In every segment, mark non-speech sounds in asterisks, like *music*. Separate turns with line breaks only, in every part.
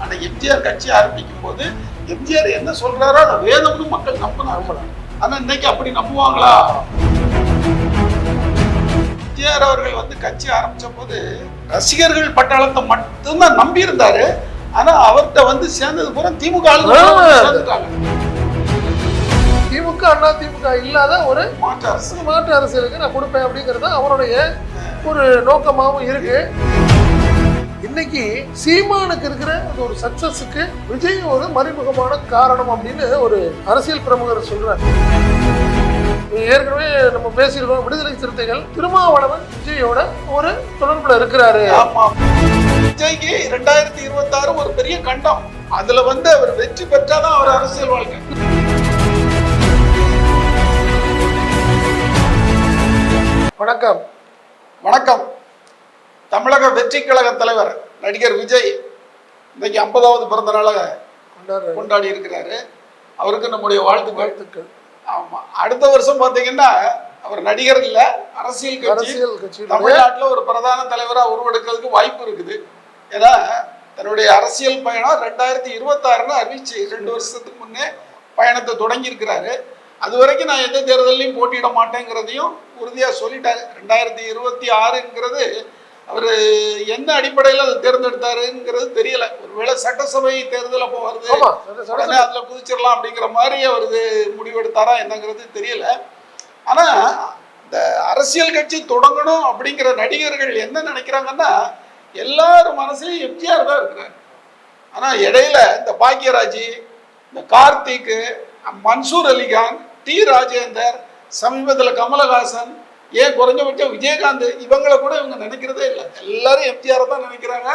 ஆனா எம்ஜிஆர் கட்சி ஆரம்பிக்கும் போது எம்ஜிஆர் என்ன சொல்றாரோ அதை வேதம்னு மக்கள் நம்பினாங்க ஆனா இன்னைக்கு அப்படி நம்புவாங்களா? எம்ஜிஆர் அவர்கள் வந்து கட்சி ஆரம்பிச்ச போது ரசிகர்கள் பட்டாளத்தை மட்டும்தான் நம்பி இருந்தாரு ஆனா அவர்கிட்ட வந்து சேர்ந்தது பூரா திமுக. சேர்ந்துட்டாங்க.
திமுக அண்ணா திமுக இல்லாத ஒரு
மாற்று அரசு.
மாற்று அரசியலுக்கு நான் கொடுப்பேன் அப்படிங்கிறது தான் அவருடைய ஒரு நோக்கமாகவும் இருக்கு. இன்னைக்கு சீமானுக்கு இருக்கிற ஒரு சக்சஸுக்கு விஜய் ஒரு மறைமுகமான காரணம் அப்படின்னு ஒரு அரசியல் பிரமுகர் சொல்றாரு. ஏற்கனவே நம்ம பேசியிருக்கோம் விடுதலை சிறுத்தைகள் திருமாவளவன் விஜயோட ஒரு தொடர்புல இருக்கிறாரு.
விஜய்க்கு ரெண்டாயிரத்தி இருபத்தி ஆறு ஒரு பெரிய கண்டம். அதுல வந்து அவர் வெற்றி பெற்றாதான் அவர் அரசியல் வாழ்க்கை.
வணக்கம்.
வணக்கம். தமிழக வெற்றி கழக தலைவர் நடிகர் விஜய் இன்னைக்கு ஐம்பதாவது பிறந்த நாளை
கொண்டாடுறாரு.
கொண்டாடி இருக்கிறாரு. அவருக்கு நம்முடைய வாழ்த்துக்கள்.
வாழ்த்துக்கள்.
ஆமா. அடுத்த வருஷம் பாத்தீங்கன்னா அவர் நடிகர் இல்ல அரசியல் கட்சி.
அரசியல் கட்சியினுடைய
தமிழ்நாட்டுல ஒரு பிரதான தலைவரா உருவெடுக்கிறதுக்கு வாய்ப்பு இருக்குது. ஏன்னா தன்னுடைய அரசியல் பயணம் ரெண்டாயிரத்தி இருபத்தாறுன்னு அறிவிச்சு ரெண்டு வருஷத்துக்கு முன்னே பயணத்தை தொடங்கி இருக்கிறாரு அது வரைக்கும் நான் எந்த தேர்தலையும் போட்டியிட மாட்டேங்கிறதையும் உறுதியா சொல்லிட்டாரு. ரெண்டாயிரத்தி இருபத்தி ஆறுங்கிறது அவர் என்ன அடிப்படையில் அதை தேர்ந்தெடுத்தாருங்கிறது தெரியல. ஒருவேளை சட்டசபை தேர்தல் அப்போ வருது. உடனே அதுல குதிச்சிடலாம் அப்படிங்கிற மாதிரி அவருக்கு முடிவெடுத்தாரா என்னங்கிறது தெரியல. ஆனா இந்த அரசியல் கட்சி தொடங்கணும் அப்படிங்கிற நடிகர்கள் என்ன நினைக்கிறாங்கன்னா எல்லாரும் மனசுலயும் எம்ஜிஆர் தான் இருக்கிறார். ஆனா இடையில இந்த பாக்கியராஜ் இந்த கார்த்திக் மன்சூர் அலிகான் டி. ராஜேந்தர் சமீபத்துல கமலஹாசன் ஏன் குறைஞ்சபட்சம் விஜயகாந்த் இவங்களை கூட இவங்க நினைக்கிறதே இல்லை. எல்லாரும் எம்ஜிஆர் தான் நினைக்கிறாங்க.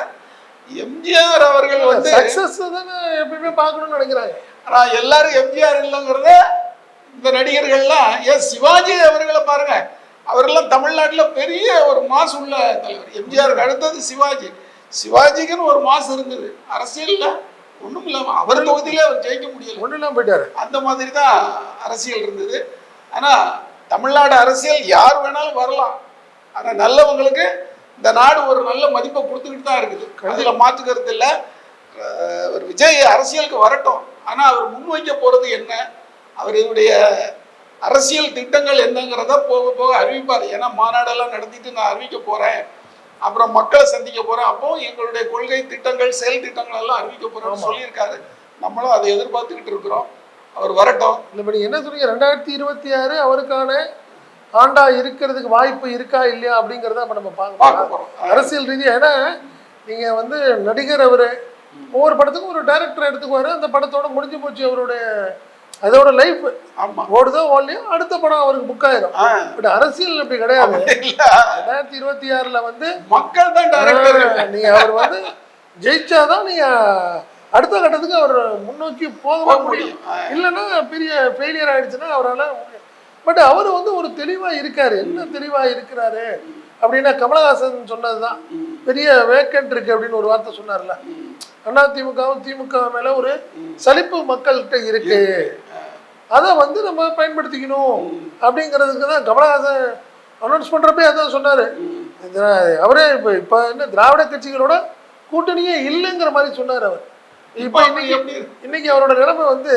எம்ஜிஆர் அவர்கள் வந்து
சக்சஸ் தானே எப்பயுமே பார்க்கணும்னு நினைக்கிறாங்க.
ஆனா எல்லாரும் எம்ஜிஆர் இல்லைங்கிறத இந்த நடிகர்கள்லாம் ஏன் சிவாஜி அவர்களை பாருங்க. அவரெல்லாம் தமிழ்நாட்டுல பெரிய ஒரு மாசு உள்ள தலைவர். எம்ஜிஆருக்கு அடுத்தது சிவாஜி. சிவாஜிக்குன்னு ஒரு மாசு இருந்தது. அரசியல்ல ஒண்ணும் இல்லாம அவர் தொகுதியிலே அவர் ஜெயிக்க முடியல.
ஒன்றும் இல்லாம போயிட்டாரு.
அந்த மாதிரி தான் அரசியல் இருந்தது. ஆனா தமிழ்நாடு அரசியல் யார் வேணாலும் வரலாம். ஆனா நல்லவங்களுக்கு இந்த நாடு ஒரு நல்ல மதிப்பை கொடுத்துக்கிட்டு தான் இருக்குது. அதுல மாற்று கருத்து இல்ல ஒரு விஜய் அரசியலுக்கு வரட்டும். ஆனா அவர் முன்வைக்க போறது என்ன? அவருடைய அரசியல் திட்டங்கள் என்னங்கிறத போக போக அறிவிப்பார். ஏன்னா மாநாடெல்லாம் நடத்திட்டு நான் அறிவிக்க போறேன். அப்புறம் மக்களை சந்திக்க போறேன். அப்போ எங்களுடைய கொள்கை திட்டங்கள் செயல் திட்டங்கள் எல்லாம் அறிவிக்க போறேன்னு சொல்லியிருக்காரு. நம்மளும் அதை எதிர்பார்த்துக்கிட்டு இருக்கிறோம். அவர் வரட்டும்.
இல்லை நீங்க என்ன சொல்றீங்க? ரெண்டாயிரத்தி இருபத்தி ஆறு அவருக்கான ஆண்டா இருக்கிறதுக்கு வாய்ப்பு இருக்கா இல்லையா அப்படிங்கிறத அப்ப நம்ம
பார்க்க
அரசியல் ரீதியா ஏன்னா நீங்க வந்து நடிகர் அவரு ஒவ்வொரு படத்துக்கும் ஒரு டைரக்டர் எடுத்துக்குவாரு. அந்த படத்தோட முடிஞ்சு போச்சு அவருடைய அதோட லைஃப்
ஆமா.
ஓடுதோ ஓடலையோ அடுத்த படம் அவருக்கு புக் ஆயிரும். பட் அரசியல் அப்படி கிடையாது. ரெண்டாயிரத்தி இருபத்தி ஆறுல வந்து
மக்கள் தான்
நீங்க அவர் வந்து ஜெயிச்சாதான் நீங்க அடுத்த கட்டத்துக்கு அவர் முன்னோக்கி போக முடியும் இல்லைன்னா பெரிய ஃபெயிலியர் ஆயிடுச்சுன்னா அவரால் பட் அவர் வந்து ஒரு தெளிவா இருக்காரு. என்ன தெளிவா இருக்கிறாரு அப்படின்னா கமலஹாசன் சொன்னதுதான். பெரிய வேக்கண்ட் இருக்கு அப்படின்னு ஒரு வார்த்தை சொன்னார்ல. அண்ணா திமுகவும் திமுக மேல ஒரு சலிப்பு மக்கள்கிட்ட இருக்கு. அதை வந்து நம்ம பயன்படுத்திக்கணும் அப்படிங்கிறதுக்கு தான் கமலஹாசன் அனௌன்ஸ் பண்றப்பே அதான் சொன்னாரு. அவரே இப்போ இப்போ என்ன திராவிட கட்சிகளோட கூட்டணியே இல்லைங்கிற மாதிரி சொன்னார் அவர். இப்போ இன்னைக்கு இன்னைக்கு அவரோட நிலைமை வந்து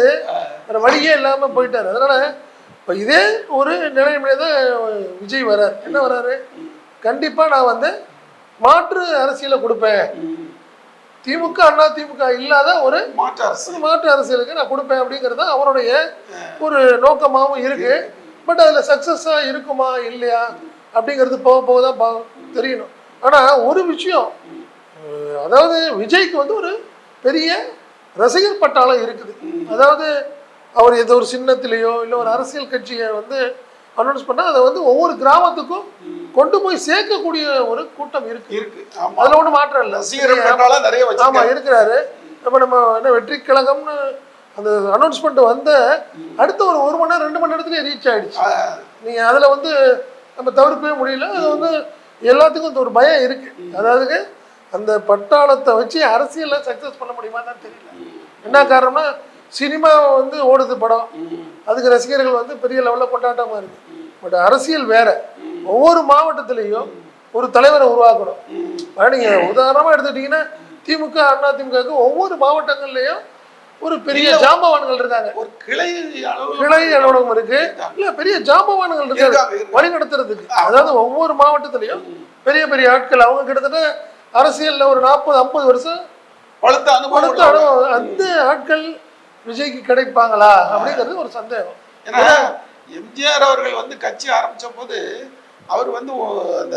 வேற வழியே இல்லாம போயிட்டாரு. அதனால இப்போ இதே ஒரு நிலைமையில தான் விஜய் வராரு. என்ன வராரு? கண்டிப்பா நான் வந்து மாற்று அரசியலை கொடுப்பேன். திமுக அண்ணா திமுக இல்லாத ஒரு
மாற்று அரசு
மாற்று அரசியலுக்கு நான் கொடுப்பேன் அப்படிங்கிறது அவருடைய ஒரு நோக்கமாகவும் இருக்கு. பட் அதுல சக்சஸா இருக்குமா இல்லையா அப்படிங்கிறது போக போக தான் பா- தெரியணும். ஆனா ஒரு விஷயம் அதாவது விஜய்க்கு வந்து ஒரு பெரிய ரசிகர் பட்டாளம் இருக்குது. அதாவது அவர் ஏதோ ஒரு சின்னத்திலேயோ இல்லை ஒரு அரசியல் கட்சியை வந்து அனௌன்ஸ் பண்ணால் அதை வந்து ஒவ்வொரு கிராமத்துக்கும் கொண்டு போய் சேர்க்கக்கூடிய ஒரு கூட்டம் இருக்கு.
இருக்கு.
அதுல ஒன்றும் மாற்றம் இல்லை.
ரசிகர் நிறைய
ஆமா
வச்சிருக்காங்க
இருக்கிறாரு. நம்ம நம்ம என்ன வெற்றி கழகம்னு அந்த அனௌன்ஸ்மெண்ட் வந்த அடுத்த ஒரு ஒரு மணி நேரம் ரெண்டு மணி நேரத்துலயே ரீச் ஆயிடுச்சு.
ஆ,
நீங்க அதுல வந்து நம்ம தவிர்க்கவே முடியல. அது வந்து எல்லாத்துக்கும் ஒரு பயம் இருக்கு. அதாவது அந்த பட்டாளத்தை வச்சு அரசியல்ல சக்சஸ் பண்ண முடியுமான்னு தெரியல. என்ன காரணம்னா சினிமா வந்து ஓடுது படம். அதுக்கு ரசிகர்கள் வந்து பெரிய லெவலில் கொண்டாட்டமா இருக்கு. பட் அரசியல் வேற. ஒவ்வொரு மாவட்டத்திலையும் ஒரு தலைவரை உருவாக்கணும். ஆனா நீங்க உதாரணமா எடுத்துக்கிட்டீங்கன்னா திமுக அண்ணா திமுகவுக்கு ஒவ்வொரு மாவட்டங்கள்லயும் ஒரு பெரிய. ஜாம்பவான்கள் இருக்காங்க.
ஒரு கிளை
கிளை அலுவலகம் இருக்கு. இல்ல பெரிய ஜாம்பவான்கள் இருக்காங்க. வழி நடத்துறதுக்கு. அதாவது ஒவ்வொரு மாவட்டத்திலையும் பெரிய பெரிய ஆட்கள் அவங்க கிட்டத்தட்ட அரசியல்ல ஒரு நாற்பது ஐம்பது வருஷம்
பழுத்த அனுபவம்.
அனுபவம். அந்த ஆட்கள் விஜய்க்கு கிடைப்பாங்களா அப்படிங்கிறது ஒரு சந்தேகம்.
ஏன்னா எம்ஜிஆர் அவர்கள் வந்து கட்சி ஆரம்பிச்ச போது அவர் வந்து அந்த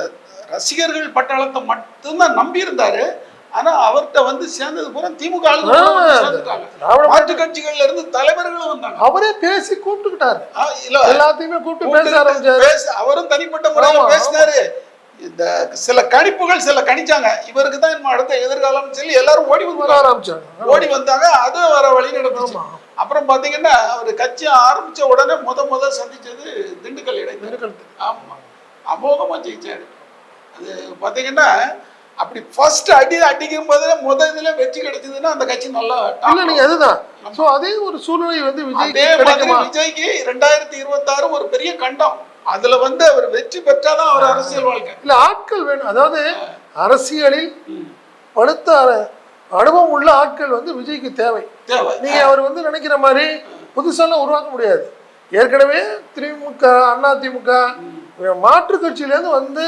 ரசிகர்கள் பட்டாளத்தை மட்டும்தான் நம்பி இருந்தாரு ஆனா அவர்கிட்ட வந்து சேர்ந்தது பூரா திமுக மாற்று கட்சிகள்ல இருந்து தலைவர்களும் வந்தாங்க.
அவரே பேசி கூப்பிட்டுக்கிட்டாரு. எல்லாத்தையுமே கூப்பிட்டு பேச ஆரம்பிச்சாரு.
பேச- அவரும் பேசினாரு இந்த சில கணிப்புகள் சில கணிச்சாங்க. இவருக்கு தான் நம்ம அடுத்த எதிர்காலம் சொல்லி எல்லாரும் ஓடி
வர ஆரம்பிச்சாங்க.
ஓடி வந்தாங்க. அது வர வழி நடந்துச்சு. அப்புறம் பாத்தீங்கன்னா அவர் கட்சி ஆரம்பிச்ச உடனே முத முத சந்திச்சது திண்டுக்கல் இடைத்தேர்தல். ஆமா. அமோகமா ஜெயிச்சாரு. அது பாத்தீங்கன்னா அப்படி ஃபர்ஸ்ட் அடி அடிக்கும் போது முத இதுல வெற்றி கிடைச்சதுன்னா அந்த கட்சி நல்லா
இல்ல நீங்க அதுதான். சோ அதே ஒரு சூழ்நிலை வந்து விஜய்
விஜய்க்கு ரெண்டாயிரத்தி இருபத்தாறு ஒரு பெரிய கண்டம். அதுல வந்து அவர் வெற்றி பெற்றாதான் அவர் அரசியல் வாழ்க்கை.
இல்ல ஆட்கள் வேணும். அதாவது அரசியலில் படுத்த அனுபவம் உள்ள ஆட்கள் வந்து விஜய்க்கு தேவை.
தேவை.
நீங்க அவர் வந்து நினைக்கிற மாதிரி புதுசாலாம் உருவாக்க முடியாது. ஏற்கனவே திமுக அண்ணா திமுக மாற்று கட்சியிலேருந்து வந்து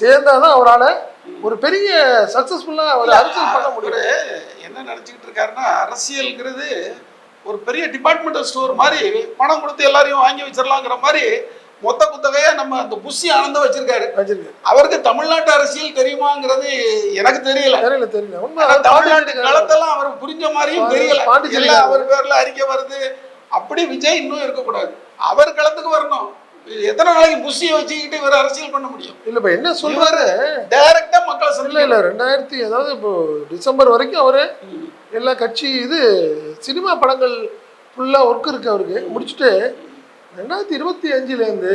சேர்ந்தாதான் அவரால ஒரு பெரிய சக்சஸ்ஃபுல்லா அவர் அரசியல் பண்ண முடியும்.
என்ன நினைச்சுக்கிட்டு இருக்காருன்னா அரசியல்ங்கிறது ஒரு பெரிய டிபார்ட்மெண்டல் ஸ்டோர் மாதிரி பணம் கொடுத்து எல்லாரையும் வாங்கி வச்சிடலாங்கிற மாதிரி மொத்த குத்தகையா நம்ம அந்த புஷி ஆனந்தம் வச்சிருக்காரு.
வச்சிருக்காரு.
அவருக்கு தமிழ்நாட்டு அரசியல் தெரியுமாங்கிறது எனக்கு தெரியல.
தெரியல தெரியல.
தமிழ்நாட்டு
பாண்டிச்சேரி
களத்தெல்லாம் அவர் புரிஞ்ச மாதிரியும் தெரியல.
பாண்டிச்சேரி
எல்லாம் அவர் பேர்ல அறிக்கை வருது. அப்படி விஜய் இன்னும் இருக்கக்கூடாது. அவர் களத்துக்கு வரணும். எத்தனை நாளைக்கு புஷியை வச்சுக்கிட்டு இவர் அரசியல் பண்ண முடியும்?
இல்ல இப்ப என்ன சொல்றாரு?
டைரக்டா மக்களை சந்திக்கல
இல்ல ரெண்டாயிரத்தி அதாவது இப்போ டிசம்பர் வரைக்கும் அவரு எல்லா கட்சி இது சினிமா படங்கள் ஃபுல்லா ஒர்க் இருக்கு அவருக்கு. முடிச்சுட்டு ரெண்டாயிரத்தி இருபத்தி அஞ்சுலேருந்து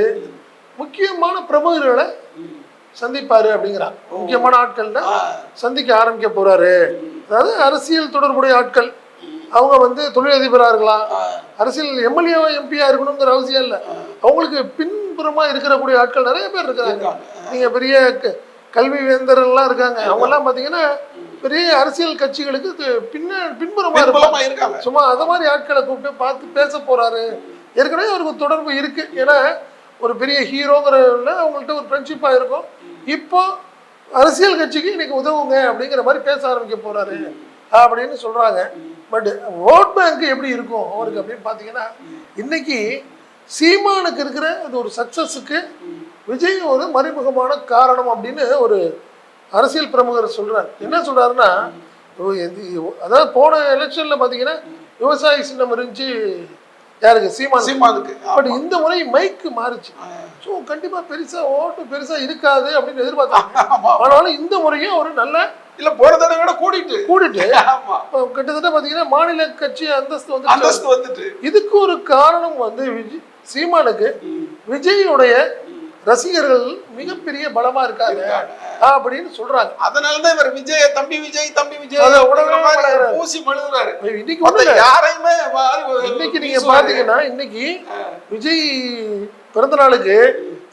முக்கியமான பிரமுகர்களை சந்திப்பாரு அப்படிங்கிறான் முக்கியமான ஆட்கள்னா சந்திக்க ஆரம்பிக்க போறாரு. அதாவது அரசியல் தொடர்புடைய ஆட்கள். அவங்க வந்து தொழிலதிபராக இருக்கலாம் அரசியல் எம்எல்ஏ எம்பியா இருக்கணுங்கிற அவசியம் இல்லை. அவங்களுக்கு பின்புறமா இருக்கக்கூடிய ஆட்கள் நிறைய பேர் இருக்கிறாங்க. நீங்க பெரிய கல்வி வேந்தர்கள்லாம் இருக்காங்க. அவங்கெல்லாம் பார்த்தீங்கன்னா பெரிய அரசியல் கட்சிகளுக்கு பின்ன பின்புறமா இருப்பாங்க.
இருக்காங்க.
சும்மா அத மாதிரி ஆட்களை கூப்பிட்டு பார்த்து பேச போறாரு. ஏற்கனவே அவருக்கு தொடர்பு இருக்குது ஏன்னா ஒரு பெரிய ஹீரோங்கிறதுல அவங்கள்ட்ட ஒரு ஃப்ரெண்ட்ஷிப்பாக இருக்கும். இப்போ அரசியல் கட்சிக்கு இன்னைக்கு உதவுங்க அப்படிங்கிற மாதிரி பேச ஆரம்பிக்க போகிறாரு அப்படின்னு சொல்கிறாங்க பட் ஓட் பேங்க் எப்படி இருக்கும் அவருக்கு அப்படின்னு பார்த்தீங்கன்னா இன்னைக்கு சீமானுக்கு இருக்கிற அது ஒரு சக்ஸஸுக்கு விஜய் ஒரு மறைமுகமான காரணம் அப்படின்னு ஒரு அரசியல் பிரமுகர் சொல்கிறார் என்ன சொல்கிறாருன்னா அதாவது போன எலெக்ஷனில் பார்த்தீங்கன்னா விவசாயி சின்னம் இருந்துச்சு யாருக்கு? சீமான்
சீமானுக்கு.
பட் இந்த முறை மைக்கு மாறுச்சு. ஸோ கண்டிப்பா பெருசா ஓட்டு பெருசா இருக்காது அப்படின்னு எதிர்பார்த்தாங்க. ஆனாலும் இந்த முறையும் அவர் நல்ல
இல்ல போன தடவை விட
கூடிட்டு இப்போ கிட்டத்தட்ட பாத்தீங்கன்னா மாநில கட்சி அந்தஸ்து வந்து
அந்தஸ்து வந்துட்டு.
இதுக்கு ஒரு காரணம் வந்து விஜய் சீமானுக்கு விஜயுடைய ரசிகர்கள் மிகப்பெரிய பலமா இருக்காங்க. அப்படின்னு சொல்றாங்க.
அதனாலதான் இவர் விஜய் தம்பி விஜய் தம்பி விஜய்
உடனே.
ஊசி மழுகுறாரு
இன்னைக்கு ஒண்ணு
யாரையுமே
இன்னைக்கு நீங்க. பாத்தீங்கன்னா இன்னைக்கு விஜய் பிறந்த நாளுக்கு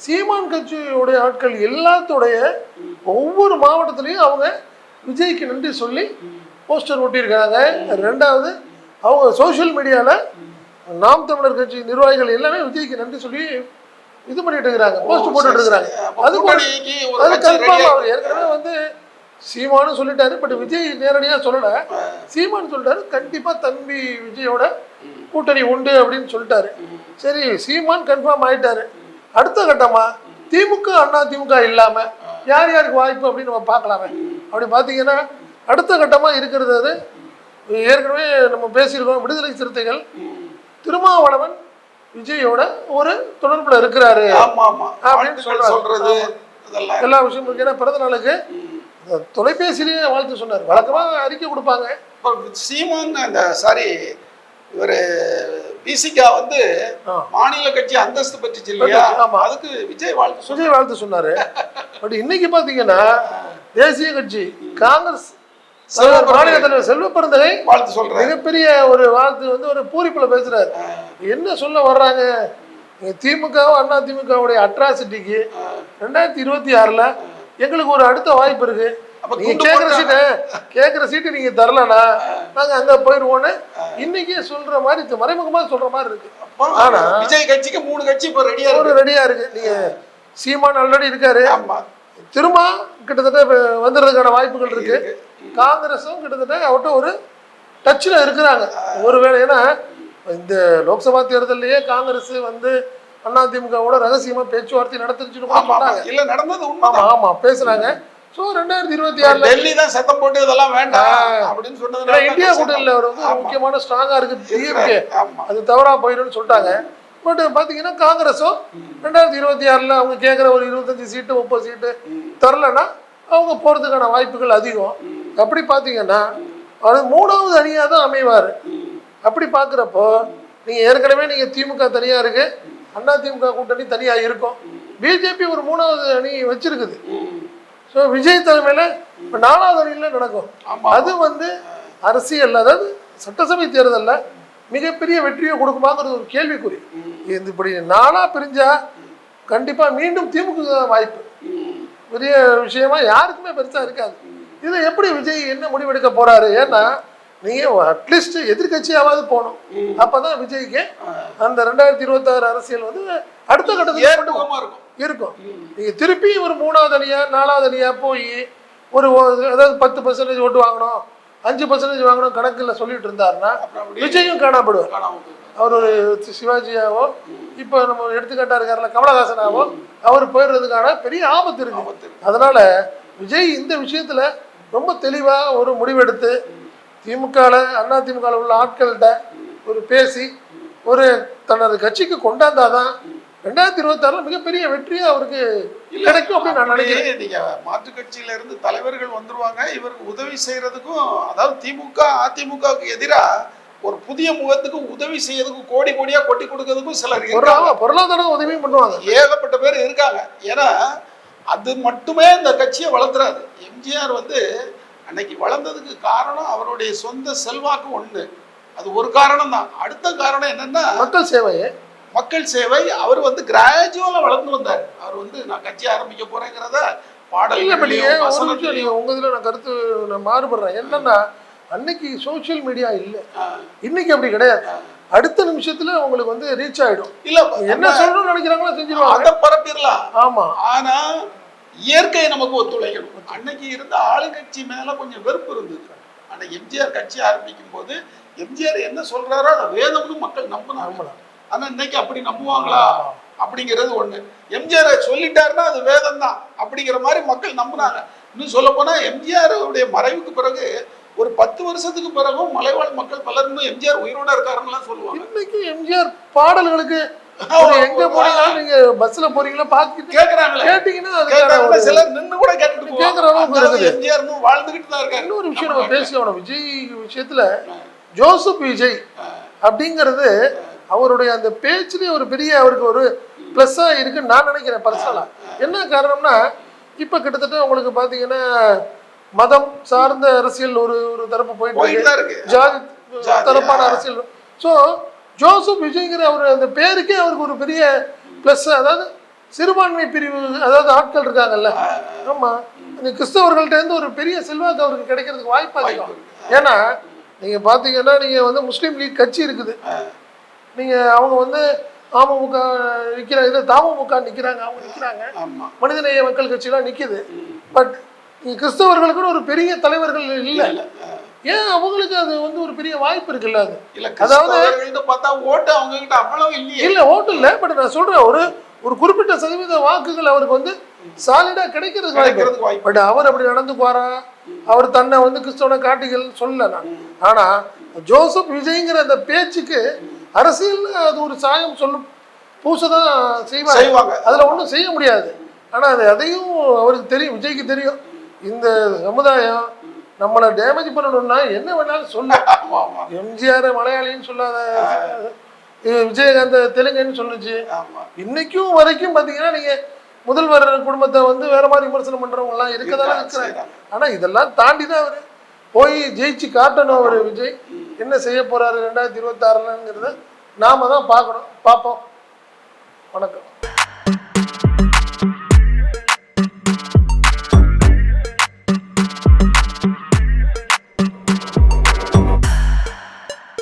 சீமான் கட்சியுடைய ஆட்கள் எல்லாத்தோடைய ஒவ்வொரு மாவட்டத்திலையும் அவங்க விஜய்க்கு நன்றி சொல்லி போஸ்டர் ஒட்டியிருக்காங்க ரெண்டாவது அவங்க சோஷியல் மீடியால நாம் தமிழர் கட்சி நிர்வாகிகள் எல்லாமே விஜய்க்கு நன்றி சொல்லி இது பண்ணிட்டு இருக்கிறாங்க போஸ்ட் போட்டுட்டு இருக்கிறாங்க. அது அது கன்ஃபார்ம் ஆகுது ஏற்கனவே வந்து சீமானும் சொல்லிட்டாரு பட் விஜய் நேரடியா சொல்லல. சீமான் சொல்லிட்டாரு கண்டிப்பா தம்பி விஜயோட கூட்டணி உண்டு அப்படின்னு சொல்லிட்டாரு. சரி சீமான் கன்ஃபார்ம் ஆயிட்டாரு. அடுத்த கட்டமா திமுக அண்ணா திமுக இல்லாம யார் யாருக்கு வாய்ப்பு அப்படின்னு நம்ம பார்க்கலாமே. அப்படி பார்த்தீங்கன்னா அடுத்த கட்டமா இருக்கிறது அது. ஏற்கனவே நம்ம பேசியிருக்கோம் விடுதலை சிறுத்தைகள். திருமாவளவன் விஜயோட ஒரு தொடர்புல இருக்கிறாரு.
சொல்றது
எல்லா விஷயமும் இருக்கு. ஏன்னா பிறந்த நாளுக்கு தொலைபேசியிலேயே வாழ்த்து சொன்னார். வழக்கமா அறிக்கை கொடுப்பாங்க.
சீமான் அந்த சாரி இவரு பிசிகா வந்து. மாநில கட்சி அந்தஸ்து பெற்றுச்சு இல்லையா. அதுக்கு விஜய் வாழ்த்து.
சுஜய் வாழ்த்து சொன்னாரு. பட் இன்னைக்கு பாத்தீங்கன்னா தேசிய கட்சி காங்கிரஸ் மாநில தலைவர் செல்வ பெருந்தகை
வாழ்த்து சொல்றாரு.
மிகப்பெரிய ஒரு வாழ்த்து வந்து ஒரு பூரிப்புல பேசுறாரு. என்ன சொல்ல வர்றாங்க? திமுகவும் அண்ணா திமுகவுடைய அட்ராசிட்டிக்கு ரெண்டாயிரத்தி இருபத்தி ஆறுல எங்களுக்கு ஒரு அடுத்த வாய்ப்பு இருக்கு. நீங்க
போட்டா-
சீட்டு சீட்டு நீங்க தரலனா நாங்க அங்க போயிருவோம்னு இன்னைக்கே சொல்ற மாதிரி மறைமுகமா சொல்ற மாதிரி இருக்கு. ஆனா-
விஜய் கட்சிக்கு மூணு கட்சி இப்ப ரெடியா
ஒரு
இருக்கு.
ரெடியா இருக்கு. நீங்க சீமான் ஆல்ரெடி இருக்காரு. திரும்ப கிட்டத்தட்ட வந்துடுறதுக்கான வாய்ப்புகள் இருக்கு. காங்கிரஸும் கிட்டத்தட்ட அவர்கிட்ட ஒரு டச்சில் இருக்கிறாங்க. ஒருவேளை ஏன்னா இந்த லோக்சபா தேர்தல்லையே காங்கிரஸ் வந்து அதிமுகவோட ரகசியமா பேச்சுவார்த்தை நடத்துச்சுன்னு
இல்ல நடந்தது உண்மைதான்.
ஆமா பேசுனாங்க ஸோ ரெண்டாயிரத்தி இருபத்தி ஆறுல
டெல்லி தான் சத்தம் போட்டு இதெல்லாம் வேண்டாம் அப்படின்னு சொன்னதுனால
இந்தியா கூட்டணியில் அவர் வந்து. முக்கியமான ஸ்ட்ராங்கா இருக்கு. டிஎம்கே அது தவறா போயிடும்னு சொல்லிட்டாங்க. பட் பாத்தீங்கன்னா காங்கிரஸும் ரெண்டாயிரத்தி இருபத்தி ஆறுல அவங்க கேட்குற ஒரு இருபத்தஞ்சு சீட்டு முப்பது சீட்டு தரலன்னா அவங்க போறதுக்கான வாய்ப்புகள் அதிகம். அப்படி பாத்தீங்கன்னா அவர் மூணாவது அணியா தான் அமைவார். அப்படி பார்க்குறப்போ நீங்க ஏற்கனவே நீங்க திமுக தனியா இருக்கு அண்ணா திமுக கூட்டணி தனியா இருக்கும். பிஜேபி ஒரு மூணாவது அணி வச்சிருக்குது. ஸோ விஜய் தலைமையில இப்போ நாலாவது அணியில் நடக்கும். அது வந்து அரசியல் அதாவது சட்டசபை தேர்தல்ல மிகப்பெரிய வெற்றியை கொடுக்குமாங்கிறது ஒரு கேள்விக்குறி. இது இப்படி நாளா பிரிஞ்சா கண்டிப்பா மீண்டும் திமுக வாய்ப்பு. பெரிய விஷயமா யாருக்குமே பெருசா இருக்காது. இதுல எப்படி விஜய் என்ன முடிவெடுக்க போறாரு? ஏன்னா நீங்க அட்லீஸ்ட் எதிர்கட்சியாவது போகணும். அப்பதான் விஜய்க்கு அந்த ரெண்டாயிரத்தி இருபத்தாறு அரசியல் வந்து அடுத்த.
ஏற்புகமா இருக்கும்.
இருக்கும். நீங்க திருப்பி ஒரு மூணாவது அணியா நாலாவது அணியா போய் ஒரு அதாவது பத்து பர்சன்டேஜ் ஓட்டு வாங்கணும் அஞ்சு பர்சன்டேஜ் வாங்கணும் கணக்குல சொல்லிட்டு இருந்தாருன்னா விஜயும் காணப்படுவார். அவர் ஒரு சிவாஜியாவோ இப்போ நம்ம எடுத்துக்காட்டா இருக்காருல்ல கமலஹாசனாவோ அவர் போயிடுறதுக்கான பெரிய ஆபத்து இருக்கு. அதனால விஜய் இந்த விஷயத்துல ரொம்ப தெளிவா ஒரு முடிவெடுத்து திமுகல அண்ணா திமுகல உள்ள ஆட்கள்கிட்ட ஒரு பேசி ஒரு தனது கட்சிக்கு கொண்டாந்தாதான் ரெண்டாயிரத்தி இருபத்தாறுல மிகப்பெரிய வெற்றியா அவருக்கு கிடைக்கும் அப்படின்னு நான் நினைக்கிறேன்.
நீங்க மாற்று கட்சியில இருந்து தலைவர்கள் வந்துருவாங்க. இவருக்கு உதவி செய்யறதுக்கும் அதாவது திமுக அதிமுகவுக்கு எதிரா ஒரு புதிய முகத்துக்கு உதவி செய்யறதுக்கும் கோடி கோடியா கொட்டி கொடுக்கறதுக்கும் சிலர்
பொருளாதார உதவியும் பண்ணுவாங்க.
ஏகப்பட்ட பேர் இருக்காங்க. ஏன்னா அது மட்டுமே இந்த கட்சியை வளர்த்துறாது எம்ஜிஆர் வந்து அன்னைக்கு வளர்ந்ததுக்கு காரணம் அவருடைய சொந்த செல்வாக்கு ஒண்ணு. அது ஒரு காரணம் தான். அடுத்த காரணம் என்னன்னா
மக்கள் சேவையை.
மக்கள் சேவை அவர் வந்து கிராஜுவலா வளர்ந்து வந்தார். அவர் வந்து நான் கட்சி ஆரம்பிக்க போறேங்கிறத பாடல்களையும்
ஒரு நிமிஷம்
வசனத்திலையும்
நீங்க உங்க இதுல நான் கருத்து நான் மாறுபடுறேன். என்னன்னா அன்னைக்கு சோஷியல் மீடியா இல்ல. இன்னைக்கு அப்படி கிடையாது. அடுத்த நிமிஷத்துல உங்களுக்கு வந்து ரீச் ஆயிடும்.
இல்ல
என்ன சொல்லணும்னு நினைக்கிறாங்களோ செஞ்சிருவாங்க.
அதை பரப்பிடலாம்.
ஆமா.
ஆனா இயற்கை நமக்கு ஒத்துழைக்கணும். அன்னைக்கு இருந்த ஆளுங்கட்சி மேல கொஞ்சம் வெறுப்பு இருந்தது. அன்னைக்கு எம்ஜிஆர் கட்சி ஆரம்பிக்கும் போது எம்ஜிஆர் என்ன சொல்றாரோ அதை வேதம்னு மக்கள் நம்பினாங்க. ஆனா இன்னைக்கு அப்படி நம்புவாங்களா? அப்படிங்கிறது ஒண்ணு. எம்ஜிஆர் சொல்லிட்டாருன்னா அது வேதம் தான் அப்படிங்கிற மாதிரி மக்கள் நம்புனாங்க. இன்னும் சொல்ல போனா எம்ஜிஆர் உடைய மறைவுக்கு பிறகு ஒரு பத்து வருஷத்துக்கு பிறகும் மலைவாழ் மக்கள் பலர் இன்னும் எம்ஜிஆர் உயிரோட இருக்காருன்னு சொல்லுவாங்க.
இன்னைக்கு எம்ஜிஆர் பாடல்களுக்கு எங்க போனீங்களாலும் நீங்க பஸ்ல போறீங்களா பாத்துக்கிட்டு
கேக்குறாங்களே.
கேட்டீங்கன்னா
சிலர் நின்னு கூட கேட்டுட்டு
கேக்குற
போவாங்க.
அளவுக்கு
அந்த அளவு
இருக்குது.
எம்ஜிஆர் வாழ்ந்துகிட்டு தான் இருக்காரு.
இன்னொரு விஷயம் நம்ம பேசிக்கணும் விஜய் விஷயத்துல ஜோசப் விஜய் அப்படிங்கிறது அவருடைய அந்த பேச்சுலயே ஒரு பெரிய அவருக்கு ஒரு ப்ளஸ்ஸா இருக்குன்னு நான் நினைக்கிறேன் பர்சனலா என்ன காரணம்னா இப்ப கிட்டத்தட்ட உங்களுக்கு பாத்தீங்கன்னா மதம் சார்ந்த அரசியல் ஒரு ஒரு தரப்பு போயிட்டு இருக்கு. ஜாதி தரப்பான. அரசியல். ஸோ ஜோசப் விஜய்ங்கிற அவர் அந்த பேருக்கே அவருக்கு ஒரு பெரிய ப்ளஸ் அதாவது சிறுபான்மை பிரிவு அதாவது ஆட்கள் இருக்காங்கல்ல. ஆமா. இந்த கிறிஸ்தவர்கள்ட்ட இருந்து ஒரு பெரிய செல்வாக்கு அவருக்கு கிடைக்கிறதுக்கு வாய்ப்பு அதிகம். ஏன்னா நீங்க பாத்தீங்கன்னா நீங்க வந்து முஸ்லீம் லீக் கட்சி இருக்குது. நீங்க அவங்க வந்து அமமுக நிக்கிற இது தமுக நிக்கிறாங்க. அவங்க நிக்கிறாங்க. மனிதநேய மக்கள் கட்சியெல்லாம் நிக்குது. பட் கிறிஸ்தவர்களுக்குன்னு ஒரு பெரிய தலைவர்கள் இல்லை. ஏன் அவங்களுக்கு அது வந்து ஒரு பெரிய வாய்ப்பு இருக்குல்ல அது?
இல்ல
அதாவது-
பார்த்தா ஓட்டு அவங்க கிட்ட அவ்வளவு இல்லையே.
இல்ல ஓட்டு இல்ல பட் நான் சொல்றேன் ஒரு ஒரு குறிப்பிட்ட சதவீத வாக்குகள் அவருக்கு வந்து சாலிடா கிடைக்கிறதுக்கு வாய்ப்பு பட் அவர் அப்படி நடந்துக்குவாரா அவர் தன்னை வந்து கிறிஸ்தவன காட்டிகள் சொல்லல நான். ஆனா ஜோசப் விஜய்ங்கிற அந்த பேச்சுக்கு அரசியல் அது ஒரு சாயம் சொல்லும் பூசதான் செய்வாங்க. அதுல ஒண்ணும் செய்ய முடியாது. ஆனா அது அதையும் அவருக்கு தெரியும் விஜய்க்கு தெரியும். இந்த சமுதாயம் நம்மளை டேமேஜ் பண்ணணும்னா என்ன வேணாலும் *laughs*
ஆமா
எம்ஜிஆர் மலையாளின்னு சொல்லாத விஜயகாந்த் தெலுங்குன்னு சொல்லுச்சு. இன்னைக்கும் வரைக்கும் பாத்தீங்கன்னா நீங்க முதல்வர் குடும்பத்தை வந்து வேற மாதிரி விமர்சனம் பண்றவங்க எல்லாம் இருக்கதான இருக்கிறாங்க. ஆனா இதெல்லாம் தாண்டி தான் அவரு. போய் ஜெயிச்சு காட்டணும் அவரு விஜய். என்ன செய்ய போறாரு ரெண்டாயிரத்தி இருபத்தி ஆறுலங்கிறத நாம தான் பார்க்கணும். பார்ப்போம். வணக்கம்.